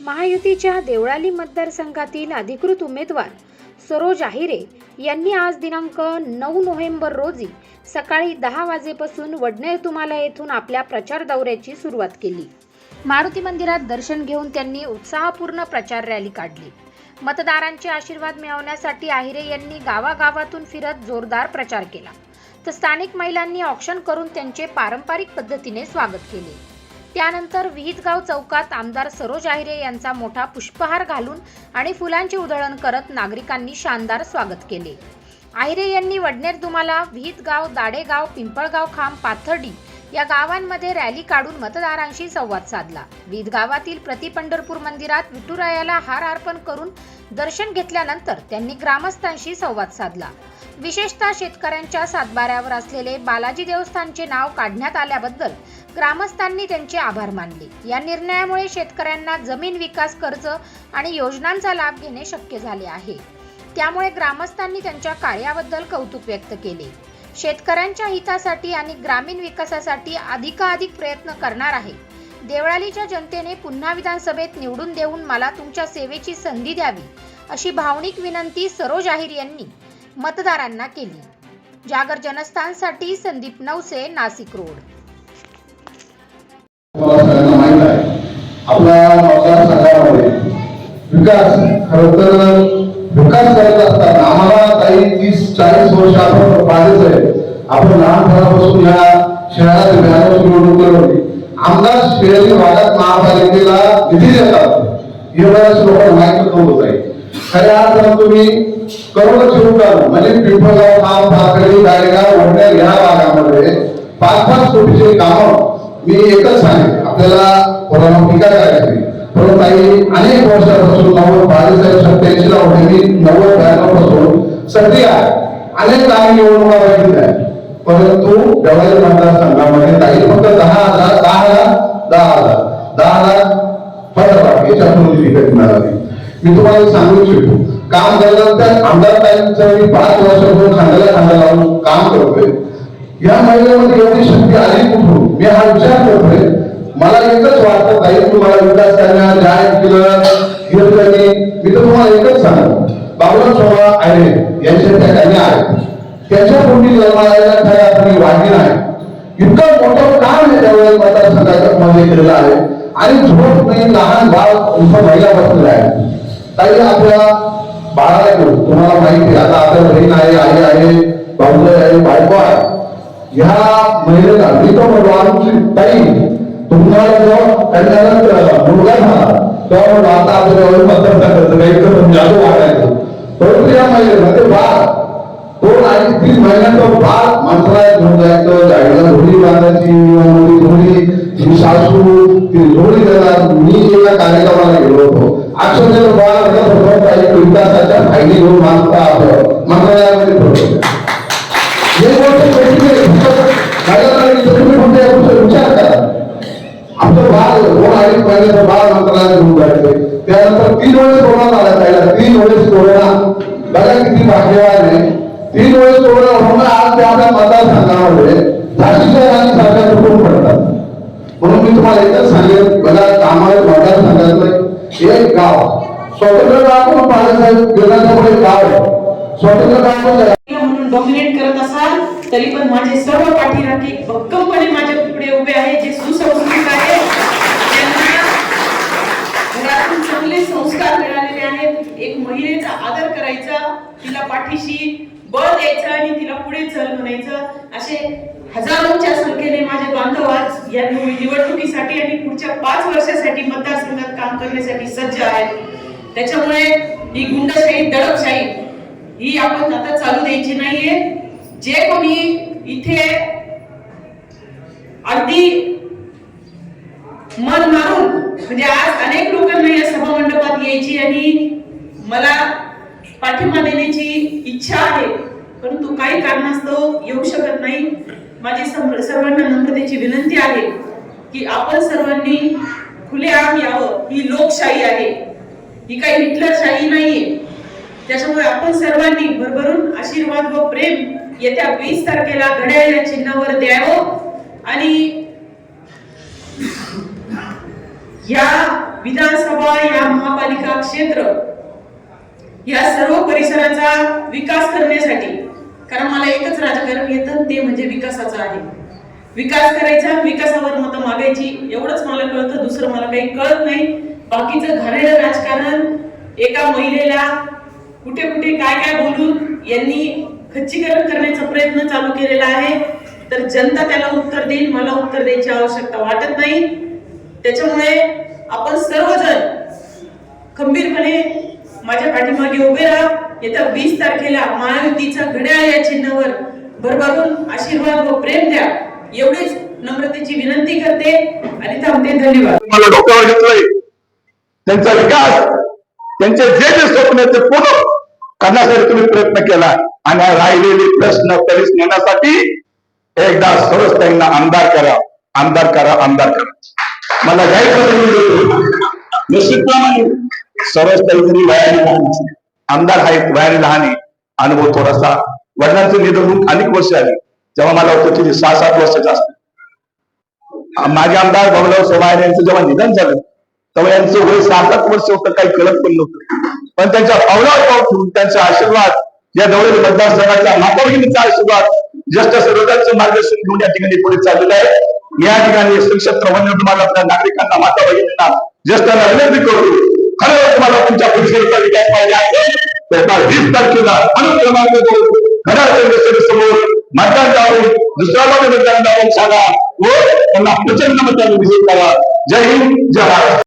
महायुतीच्या देवळाली मतदारसंघातील अधिकृत उमेदवार सरोज आहिरे यांनी आज दिनांक नऊ नोव्हेंबर रोजी सकाळी दहा वाजेपासून वडनेर तुम्हाला येथून आपल्या प्रचार दौऱ्याची सुरुवात केली. मारुती मंदिरात दर्शन घेऊन त्यांनी उत्साहपूर्ण प्रचार रॅली काढली. मतदारांचे आशीर्वाद मिळवण्यासाठी आहिरे यांनी गावागावातून फिरत जोरदार प्रचार केला. तर स्थानिक महिलांनी ऑक्शन करून त्यांचे पारंपरिक पद्धतीने स्वागत केले. त्यानंतर विहितगाव चौकात आमदार सरोज आहिरे यांचा मोठा पुष्पहार घालून आणि फुलांची उधळण करत नागरिकांनी शानदार स्वागत केले. आहिरे यांनी वडनेर दुमाला विहितगाव दाडेगाव पिंपळगाव खांब पाथर्डी या गावांमध्ये रॅली काढून मतदारांशी संवाद साधला. विविध गावातील प्रति पंढरपूर मंदिरात विठुरायाला हार अर्पण करून दर्शन घेतल्यानंतर त्यांनी ग्रामस्थांशी संवाद साधला. विशेषतः शेतकऱ्यांच्या सातबाऱ्यावर असलेले बालाजी देवस्थानचे नाव काढण्यात आल्याबद्दल ग्रामस्थांनी त्यांचे आभार मानले. या निर्णयामुळे शेतकऱ्यांना जमीन विकास कर्ज आणि योजनांचा लाभ घेणे शक्य झाले आहे. त्यामुळे ग्रामस्थांनी त्यांच्या कार्याबद्दल कौतुक व्यक्त केले. शेतकऱ्यांच्या हितासाठी आणि ग्रामीण विकासासाठी अधिकाधिक प्रयत्न करणार आहे. देवळालीच्या जनतेने पुन्हा विधानसभेत निवडून देऊन मला तुमच्या सेवेची संधी द्यावी अशी भावनिक विनंती सरोज आहिर यांनी मतदारांना केली. जागर जनस्थानसाठी संदीप नवसे नाशिक रोड. विकास खर तर विकास करत असताना आम्हाला काही तीस चाळीस वर्ष आपण पाहिजेच आहे आपण लहानपणापासून या शहरात व्यायाम निवडणूक लढवली आमदार शहरी भागात महापालिकेला निधी देतात. हे बऱ्याच लोकांना माहिती नव्हतं आहे. खऱ्या अर्थानं तुम्ही करोडोची रुपये म्हणजे पिंपळगाव खाम पाकडी गायगाव वडनेर या भागामध्ये पाच पाच कोटीची कामं मी एकच सांगेन. आपल्याला कोणाला टीका करायची. परंतु अनेक वर्षापासून नव्वद बावीस सत्याऐंशी ला होते नव्वद ब्याण्णवपासून सध्या अनेक ताई निवडणुका बघितल्या आहेत. परंतु देवाली मतदारसंघामध्ये ताई फक्त दहा हजार दहा हजार दहा हजार दहा हजार फटाफट याच्यातून पूर्वी तिकीट मिळाली मी तुम्हाला सांगू इच्छितो. काम केल्यानंतर आमदार ताईंचं मी पाच वर्षापासून खांद्याला खांदा लावून काम करतोय. या महिन्यामध्ये एवढी शक्ती आली कुठून? मी हा विचार करतोय. मला एकच वाटतं ताई तुम्हाला विकास करण्यात जाहीर केलं कीर्तनी मी तुम्हाला एकच सांगतो. बाबुराव सोहळा आहे यांच्या त्या कन्या आहेत. त्याच्या पोटी जन्माला खऱ्या आपली वाढली नाही. इतकं मोठं काम हे त्यावेळेस मतदारसंघाच्या मध्ये केलेलं आहे. आणि झोप नाही लहान बाळ इथं महिला बसलेल्या आहे. ताई आपल्या बाळाला घेऊन तुम्हाला माहिती आता आपल्या बहीण आहे आई आहे भाऊजाई आहे बायको आहे. ह्या महिलेला मी तो म्हणतो आमची ताई तुम्हाला जेव्हा मुलगा झाला. तेव्हा म्हणतो आता आपल्याला मतदारसंघाचं काही करून जादू वाढायचं. परंतु या महिलेला ते बाळ. दोन आणि तीन महिन्याचं बाळ माणसाला घेऊन जायचं जायला झोळी बांधायची मुली झोळी ही सासू ती झोळी देणार. मी एका कार्यक्रमाला गेलो होतो. अक्षरशः बाळ काही विकासाच्या फायदे घेऊन मागता आपलं मंत्रालयामध्ये ठेवलं बाळ दोन अडीच बाळ मंत्रालयात घेऊन जायचे. त्यानंतर तीन वेळेस कोरोना आला पाहिजे तीन वेळेस कोरोना. बघा किती भाग्यवान आहे. तीन वेळेस कोरोना होणं आज त्या आपल्या मतदारसंघामध्ये झाशी शहरांनी सरकार चुकून पडतात. म्हणून मी तुम्हाला एकच सांगेन बघा कामावर मतदारसंघातलं एक गाव. स्वतंत्र गाव म्हणून बाळासाहेब गिरणाच्या गाव आहे. स्वतंत्र गाव म्हणजे म्हणून डॉमिनेट करत असाल तरी पण माझे सर्व पाठीराखे भक्कमपणे माझ्या पुढे उभे आहे जे सुसंस्कृत आहे त्यांना घरातून चांगले संस्कार मिळालेले आहेत एक महिलेचा आदर करायचा तिला पाठीशी बळ द्यायचं आणि तिला पुढे चल म्हणायचं. असे हजारोच्या संख्येने माझे बांधव आज या निवडणुकीसाठी आणि पुढच्या पाच वर्षासाठी मतदारसंघात काम करण्यासाठी सज्ज आहेत. त्याच्यामुळे ही गुंडशाही दडपशाही ही आपण आता चालू द्यायची नाहीये. जे कोणी इथे अगदी मन मारून म्हणजे आज अनेक लोकांना या सभा मंडपात यायची आणि मला पाठिंबा देण्याची इच्छा आहे परंतु काही कारणास्तव येऊ शकत नाही. माझी सर्वांना नम्रतेची विनंती आहे की आपण सर्वांनी खुलेआम यावं ही लोकशाही आहे. ही काही हिटलरशाही नाहीये. त्याच्यामुळे आपण सर्वांनी भरभरून आशीर्वाद व प्रेम येत्या वीस तारखेला घड्याळ या चिन्हावर द्यावं आणि या विधानसभा या महापालिका क्षेत्र या सर्व परिसराचा विकास करण्यासाठी कारण मला एकच राजकारण येतं ते म्हणजे विकासाचं आहे. विकास करायचा विकासावर मतं मागायची एवढंच मला कळतं दुसरं मला काही कळत नाही. बाकीचं घाणेरडं राजकारण एका महिलेला कुठे कुठे काय काय बोलून यांनी खच्चीकरण करण्याचा प्रयत्न चालू केलेला आहे तर जनता त्याला उत्तर देईल मला उत्तर द्यायची आवश्यकता वाटत नाही. त्याच्यामुळे आपण सर्वजण खंबीरपणे माझ्या पाठीमागे उभे राहा. येत्या वीस तारखेला महायुतीचा घड्याळ या चिन्हावर भरभरून आशीर्वाद व प्रेम द्या. एवढीच नम्रतेची विनंती करते आणि थांबते. धन्यवाद. मला डोक्यावर घेतलंय त्यांचा विकास त्यांचे जे जे स्वप्न ते पूर्ण करण्यासाठी तुम्ही प्रयत्न केला. आणि राहिलेले प्रश्न तरीच नेण्यासाठी एकदा सरस त्यांना आमदार करा. आमदार करा आमदार करा. मला जाहीर निश्चितप्रमाणे सर्वच काहीतरी वयाने लहान. आमदार हा वयाने लहान आहे. अनुभव थोडासा. वडिलांचं निधन होऊन अनेक वर्ष आली. जेव्हा मला होतं की सहा सात वर्षाचा असतो माझे आमदार बाबूराव सोमायन यांचं जेव्हा निधन झालं तेव्हा यांचं वय सहा सात वर्ष होतं काही कळत पण नव्हतं. पण त्यांच्या पावलावर पाव ठेवून त्यांचा आशीर्वाद या जवळील मतदारसंघाच्या मातोगिरीचा आशीर्वाद ज्येष्ठ सर्वोदयाचं मार्गदर्शन घेऊन या ठिकाणी पुढे चाललेलं आहे. या ठिकाणी श्री क्षेत्र वन्य तुम्हाला आपल्या नागरिकांना माता भगिनींना ज्येष्ठांना विनंती करतो खरं तुम्हाला तुमच्या परिसराचा विकास पाहिजे असेल तर त्या वीस तारखेला अनुक्रमांक दोन घड्याळ समोर मतदान जाऊन दुसऱ्या मतदान जाऊन सांगा. व त्यांना प्रचंड मताने विजय करा. जय हिंद जय भारत.